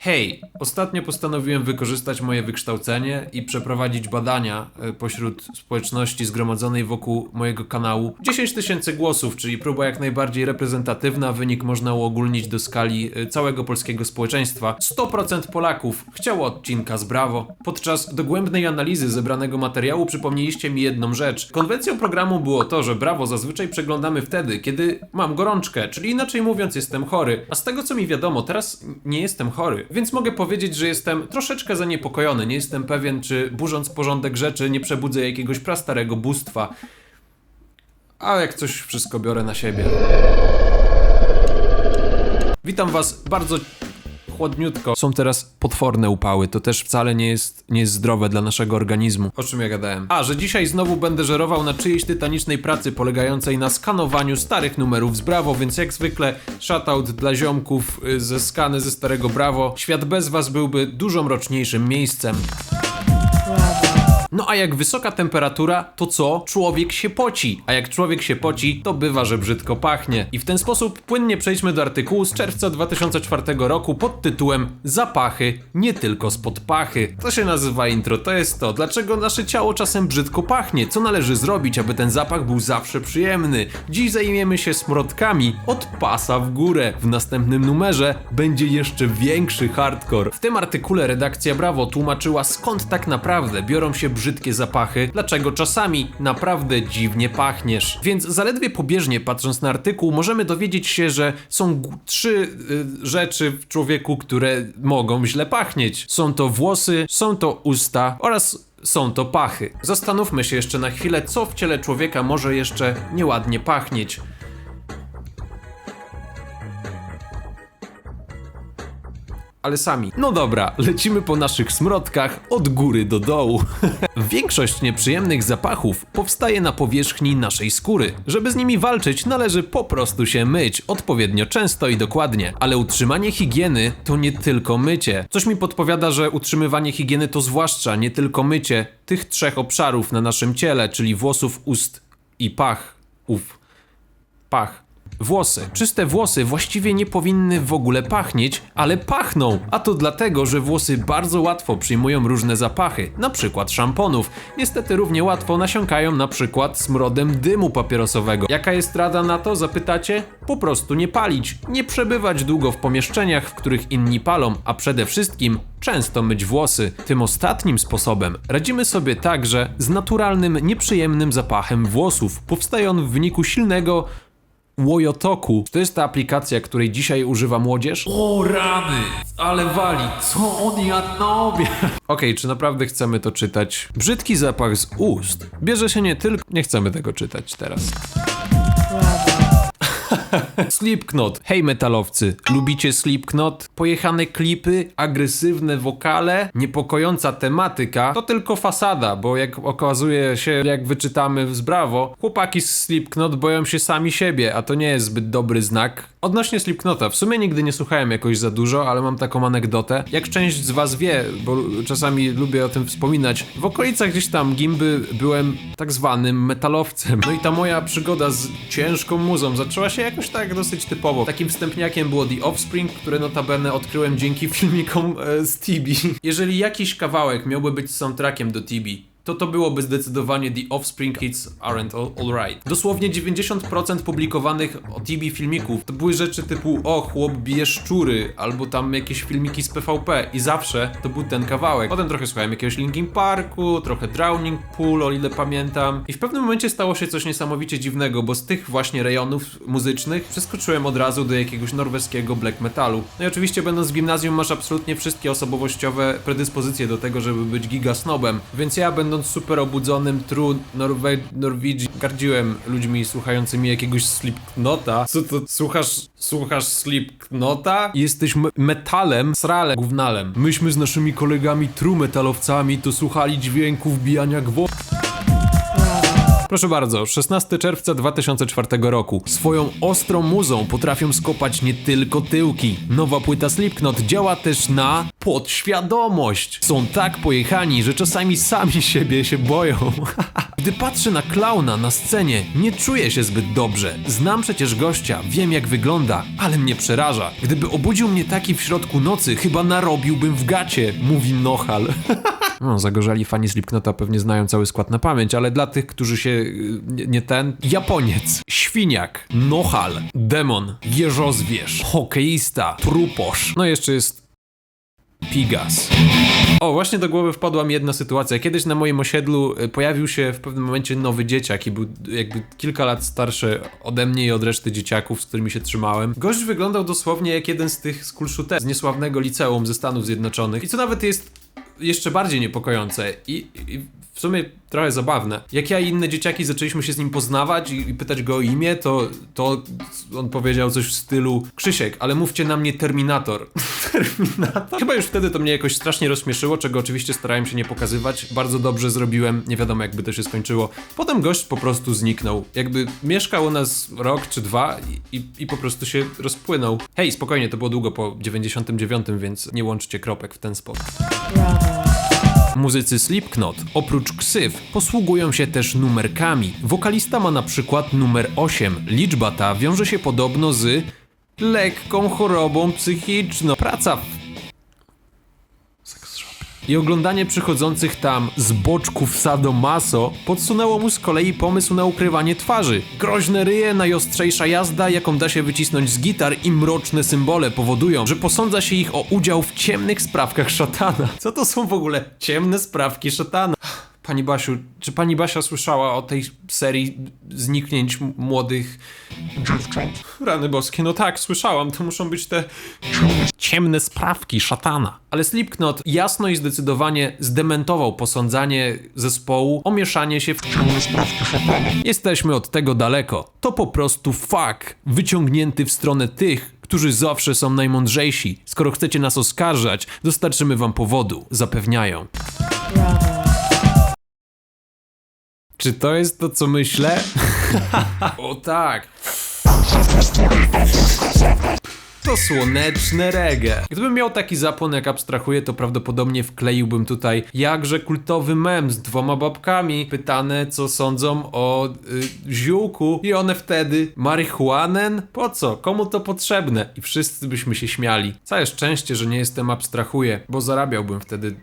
Hej, ostatnio postanowiłem wykorzystać moje wykształcenie i przeprowadzić badania e, pośród społeczności zgromadzonej wokół mojego kanału. 10 tysięcy głosów, czyli próba jak najbardziej reprezentatywna, wynik można uogólnić do skali e, całego polskiego społeczeństwa. 100% Polaków chciało odcinka z Brawo. Podczas dogłębnej analizy zebranego materiału przypomnieliście mi jedną rzecz. Konwencją programu było to, że Brawo zazwyczaj przeglądamy wtedy, kiedy mam gorączkę, czyli inaczej mówiąc jestem chory. A z tego co mi wiadomo, teraz nie jestem chory, więc mogę powiedzieć, że jestem troszeczkę zaniepokojony. Nie jestem pewien, czy burząc porządek rzeczy nie przebudzę jakiegoś prastarego bóstwa. A jak coś wszystko biorę na siebie. Witam was bardzo chłodniutko. Są teraz potworne upały, to też wcale nie jest, nie jest zdrowe dla naszego organizmu. O czym ja gadałem? A, że dzisiaj znowu będę żerował na czyjejś tytanicznej pracy polegającej na skanowaniu starych numerów z Brawo, więc jak zwykle shoutout dla ziomków y, ze skany ze starego Brawo. Świat bez was byłby dużo mroczniejszym miejscem. No a jak wysoka temperatura, to co? Człowiek się poci. A jak człowiek się poci, to bywa, że brzydko pachnie. I w ten sposób płynnie przejdźmy do artykułu z czerwca 2004 roku pod tytułem Zapachy, nie tylko spod pachy. To się nazywa intro, to jest to. Dlaczego nasze ciało czasem brzydko pachnie? Co należy zrobić, aby ten zapach był zawsze przyjemny? Dziś zajmiemy się smrodkami od pasa w górę. W następnym numerze będzie jeszcze większy hardcore. W tym artykule redakcja Brawo tłumaczyła skąd tak naprawdę biorą się brzydkie zapachy, dlaczego czasami naprawdę dziwnie pachniesz. Więc zaledwie pobieżnie patrząc na artykuł możemy dowiedzieć się, że są trzy y, rzeczy w człowieku, które mogą źle pachnieć. Są to włosy, są to usta oraz są to pachy. Zastanówmy się jeszcze na chwilę, co w ciele człowieka może jeszcze nieładnie pachnieć. Ale sami. No dobra, lecimy po naszych smrodkach od góry do dołu. Większość nieprzyjemnych zapachów powstaje na powierzchni naszej skóry. Żeby z nimi walczyć, należy po prostu się myć odpowiednio często i dokładnie. Ale utrzymanie higieny to nie tylko mycie. Coś mi podpowiada, że utrzymywanie higieny to zwłaszcza nie tylko mycie tych trzech obszarów na naszym ciele, czyli włosów, ust i pach. Ów. Pach. Włosy. Czyste włosy właściwie nie powinny w ogóle pachnieć, ale pachną. A to dlatego, że włosy bardzo łatwo przyjmują różne zapachy, na przykład szamponów. Niestety równie łatwo nasiąkają na przykład smrodem dymu papierosowego. Jaka jest rada na to, zapytacie? Po prostu nie palić. Nie przebywać długo w pomieszczeniach, w których inni palą, a przede wszystkim często myć włosy. Tym ostatnim sposobem radzimy sobie także z naturalnym, nieprzyjemnym zapachem włosów. Powstaje on w wyniku silnego Łojotoku. To jest ta aplikacja, której dzisiaj używa młodzież? O rany, ale wali, co on jadł na obiad? Okej, czy naprawdę chcemy to czytać? Brzydki zapach z ust bierze się nie tylko... Nie chcemy tego czytać teraz. Slipknot. Hej metalowcy, lubicie Slipknot? Pojechane klipy, agresywne wokale, niepokojąca tematyka to tylko fasada, bo jak okazuje się, jak wyczytamy z Brawo, chłopaki z Slipknot boją się sami siebie, a to nie jest zbyt dobry znak. Odnośnie Slipknota, w sumie nigdy nie słuchałem jakoś za dużo, ale mam taką anegdotę. Jak część z was wie, bo czasami lubię o tym wspominać, w okolicach gdzieś tam Gimby byłem tak zwanym metalowcem. No i ta moja przygoda z ciężką muzą zaczęła się jakoś tak dosyć typowo. Takim wstępniakiem było The Offspring, które notabene odkryłem dzięki filmikom e, z Tibi. Jeżeli jakiś kawałek miałby być soundtrackiem do Tibi, to to byłoby zdecydowanie The Offspring Hits Aren't All, all Right. Dosłownie 90% publikowanych o TB filmików to były rzeczy typu o chłop bije szczury, albo tam jakieś filmiki z PvP i zawsze to był ten kawałek. Potem trochę słuchałem jakiegoś Linkin Parku, trochę Drowning Pool, o ile pamiętam. I w pewnym momencie stało się coś niesamowicie dziwnego, bo z tych właśnie rejonów muzycznych przeskoczyłem od razu do jakiegoś norweskiego black metalu. No i oczywiście będąc w gimnazjum masz absolutnie wszystkie osobowościowe predyspozycje do tego, żeby być giga snobem, więc ja będąc super obudzonym true Norwe Norwidzi gardziłem ludźmi słuchającymi jakiegoś Slipknota. Co to słuchasz, słuchasz Slipknota? Jesteś me- metalem, srale, gównalem. Myśmy z naszymi kolegami true metalowcami to słuchali dźwięków bijania gwoździ. Proszę bardzo, 16 czerwca 2004 roku. Swoją ostrą muzą potrafią skopać nie tylko tyłki. Nowa płyta Slipknot działa też na podświadomość. Są tak pojechani, że czasami sami siebie się boją. Gdy patrzę na klauna na scenie, nie czuję się zbyt dobrze. Znam przecież gościa, wiem jak wygląda, ale mnie przeraża. Gdyby obudził mnie taki w środku nocy, chyba narobiłbym w gacie, mówi Nohal. No, zagorzali fani Slipknota pewnie znają cały skład na pamięć, ale dla tych, którzy się nie, nie ten... Japoniec, świniak, Nohal, demon, jeżozwierz, hokeista, truposz. No jeszcze jest Pigas. O, właśnie do głowy wpadła mi jedna sytuacja. Kiedyś na moim osiedlu y, pojawił się w pewnym momencie nowy dzieciak i był jakby kilka lat starszy ode mnie i od reszty dzieciaków, z którymi się trzymałem. Gość wyglądał dosłownie jak jeden z tych school shooterów z niesławnego liceum ze Stanów Zjednoczonych. I co nawet jest jeszcze bardziej niepokojące i, i w sumie trochę zabawne. Jak ja i inne dzieciaki zaczęliśmy się z nim poznawać i, i pytać go o imię, to, to on powiedział coś w stylu Krzysiek, ale mówcie na mnie Terminator. Terminator? Chyba już wtedy to mnie jakoś strasznie rozśmieszyło, czego oczywiście starałem się nie pokazywać. Bardzo dobrze zrobiłem, nie wiadomo jakby to się skończyło. Potem gość po prostu zniknął. Jakby mieszkał u nas rok czy dwa i, i, i po prostu się rozpłynął. Hej, spokojnie, to było długo po 99, więc nie łączcie kropek w ten sposób. Muzycy Slipknot, oprócz ksyw, posługują się też numerkami. Wokalista ma na przykład numer 8. Liczba ta wiąże się podobno z lekką chorobą psychiczną. Praca w i oglądanie przychodzących tam z boczków sadomaso podsunęło mu z kolei pomysł na ukrywanie twarzy. Groźne ryje, najostrzejsza jazda, jaką da się wycisnąć z gitar i mroczne symbole powodują, że posądza się ich o udział w ciemnych sprawkach szatana. Co to są w ogóle ciemne sprawki szatana? Pani Basiu, czy pani Basia słyszała o tej serii zniknięć młodych Rany boskie, no tak, słyszałam, to muszą być te ciemne sprawki szatana. Ale Slipknot jasno i zdecydowanie zdementował posądzanie zespołu o mieszanie się w ciemne sprawki szatana. Jesteśmy od tego daleko. To po prostu fuck, wyciągnięty w stronę tych, którzy zawsze są najmądrzejsi. Skoro chcecie nas oskarżać, dostarczymy wam powodu, zapewniają. Czy to jest to, co myślę? o tak. To słoneczne reggae. Gdybym miał taki zapłon jak abstrahuję, to prawdopodobnie wkleiłbym tutaj jakże kultowy mem z dwoma babkami pytane, co sądzą o y, ziółku i one wtedy marihuanen? Po co? Komu to potrzebne? I wszyscy byśmy się śmiali. Całe szczęście, że nie jestem abstrahuję, bo zarabiałbym wtedy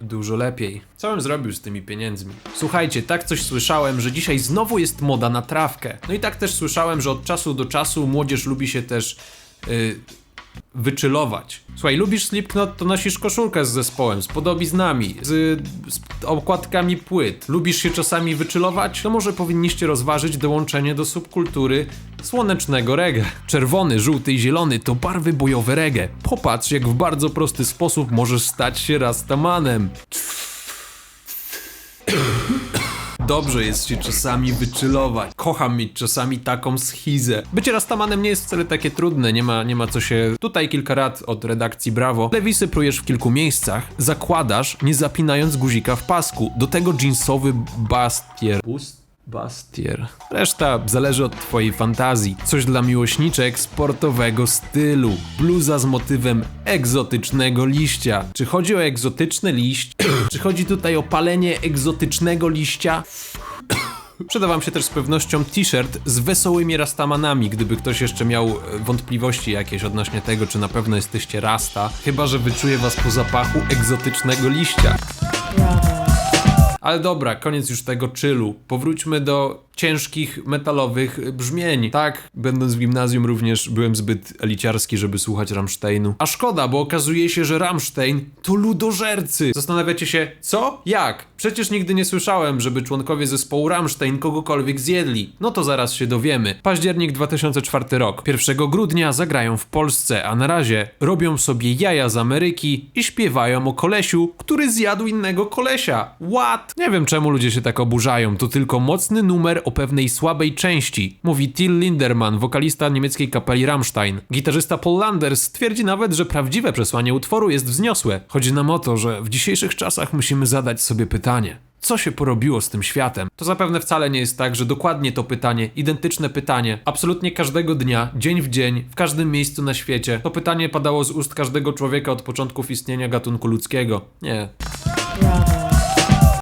Dużo lepiej. Co bym zrobił z tymi pieniędzmi? Słuchajcie, tak coś słyszałem, że dzisiaj znowu jest moda na trawkę. No i tak też słyszałem, że od czasu do czasu młodzież lubi się też yy, wyczylować. Słuchaj, lubisz Slipknot, to nosisz koszulkę z zespołem, z podobiznami, z, z okładkami płyt. Lubisz się czasami wyczylować? To może powinniście rozważyć dołączenie do subkultury słonecznego reggae. Czerwony, żółty i zielony to barwy bojowe reggae. Popatrz, jak w bardzo prosty sposób możesz stać się rastamanem. Dobrze jest się czasami wychillować. Kocham mieć czasami taką schizę. Bycie rastamanem nie jest wcale takie trudne, nie ma, nie ma co się... Tutaj kilka rad od redakcji Brawo. Lewisy prujesz w kilku miejscach, zakładasz, nie zapinając guzika w pasku. Do tego jeansowy bastier. Bust? Bastier. Reszta zależy od twojej fantazji. Coś dla miłośniczek sportowego stylu. Bluza z motywem egzotycznego liścia. Czy chodzi o egzotyczny liść? Czy chodzi tutaj o palenie egzotycznego liścia? Przyda wam się też z pewnością t-shirt z wesołymi rastamanami, gdyby ktoś jeszcze miał e, wątpliwości jakieś odnośnie tego, czy na pewno jesteście rasta, chyba że wyczuje was po zapachu egzotycznego liścia. Ale dobra, koniec już tego chillu. Powróćmy do ciężkich, metalowych brzmień. Tak, będąc w gimnazjum również byłem zbyt eliciarski, żeby słuchać Rammsteinu. A szkoda, bo okazuje się, że Rammstein to ludożercy. Zastanawiacie się, co? Jak? Przecież nigdy nie słyszałem, żeby członkowie zespołu Rammstein kogokolwiek zjedli. No to zaraz się dowiemy. Październik 2004 rok. 1 grudnia zagrają w Polsce, a na razie robią sobie jaja z Ameryki i śpiewają o kolesiu, który zjadł innego kolesia. What? Nie wiem czemu ludzie się tak oburzają, to tylko mocny numer o pewnej słabej części, mówi Till Linderman, wokalista niemieckiej kapeli Rammstein. Gitarzysta Paul Landers twierdzi nawet, że prawdziwe przesłanie utworu jest wzniosłe. Chodzi nam o to, że w dzisiejszych czasach musimy zadać sobie pytanie. Co się porobiło z tym światem? To zapewne wcale nie jest tak, że dokładnie to pytanie, identyczne pytanie, absolutnie każdego dnia, dzień w dzień, w każdym miejscu na świecie, to pytanie padało z ust każdego człowieka od początków istnienia gatunku ludzkiego. Nie,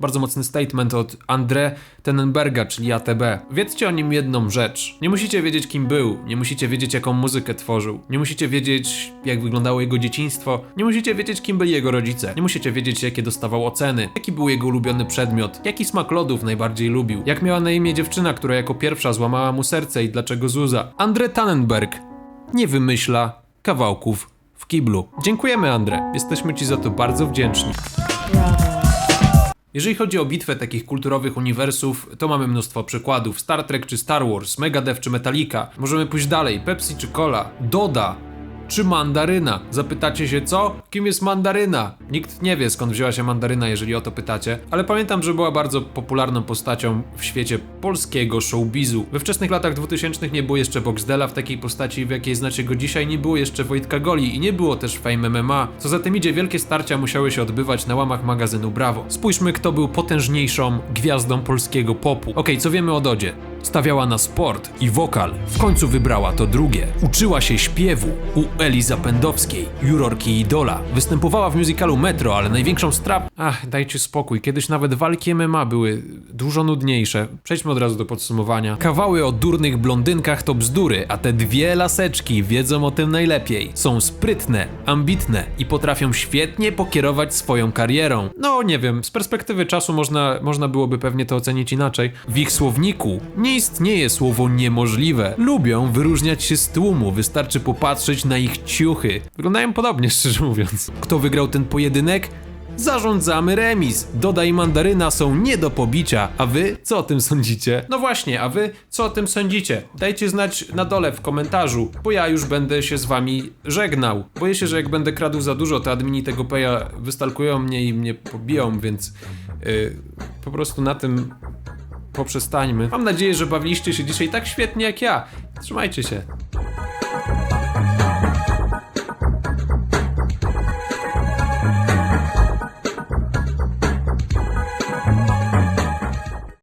bardzo mocny statement od André Tenenberga, czyli ATB. Wiedzcie o nim jedną rzecz. Nie musicie wiedzieć, kim był, nie musicie wiedzieć, jaką muzykę tworzył, nie musicie wiedzieć, jak wyglądało jego dzieciństwo, nie musicie wiedzieć, kim byli jego rodzice, nie musicie wiedzieć, jakie dostawał oceny, jaki był jego ulubiony przedmiot, jaki smak lodów najbardziej lubił, jak miała na imię dziewczyna, która jako pierwsza złamała mu serce i dlaczego Zuza. André Tannenberg nie wymyśla kawałków w kiblu. Dziękujemy, André. Jesteśmy ci za to bardzo wdzięczni. Jeżeli chodzi o bitwę takich kulturowych uniwersów, to mamy mnóstwo przykładów. Star Trek czy Star Wars, Megadeth czy Metallica. Możemy pójść dalej. Pepsi czy Cola, Doda czy Mandaryna. Zapytacie się co? Kim jest Mandaryna? Nikt nie wie skąd wzięła się Mandaryna, jeżeli o to pytacie, ale pamiętam, że była bardzo popularną postacią w świecie polskiego showbizu. We wczesnych latach 2000 nie było jeszcze Boxdela w takiej postaci, w jakiej znacie go dzisiaj, nie było jeszcze Wojtka Goli i nie było też Fame MMA. Co za tym idzie, wielkie starcia musiały się odbywać na łamach magazynu Bravo. Spójrzmy, kto był potężniejszą gwiazdą polskiego popu. Okej, co wiemy o Dodzie? Stawiała na sport i wokal. W końcu wybrała to drugie. Uczyła się śpiewu u Eli Zapędowskiej, jurorki Idola. Występowała w musicalu Metro, ale największą strap... Ach, dajcie spokój. Kiedyś nawet walki MMA były dużo nudniejsze. Przejdźmy od razu do podsumowania. Kawały o durnych blondynkach to bzdury, a te dwie laseczki wiedzą o tym najlepiej. Są sprytne, ambitne i potrafią świetnie pokierować swoją karierą. No, nie wiem, z perspektywy czasu można, można byłoby pewnie to ocenić inaczej. W ich słowniku nie istnieje słowo niemożliwe. Lubią wyróżniać się z tłumu, wystarczy popatrzeć na ich ciuchy. Wyglądają podobnie, szczerze mówiąc. Kto wygrał ten pojedynek? Zarządzamy remis. Doda i mandaryna są nie do pobicia. A wy co o tym sądzicie? No właśnie, a wy co o tym sądzicie? Dajcie znać na dole w komentarzu, bo ja już będę się z wami żegnał. Boję się, że jak będę kradł za dużo, to admini tego peja wystalkują mnie i mnie pobiją, więc yy, po prostu na tym poprzestańmy. Mam nadzieję, że bawiliście się dzisiaj tak świetnie jak ja. Trzymajcie się.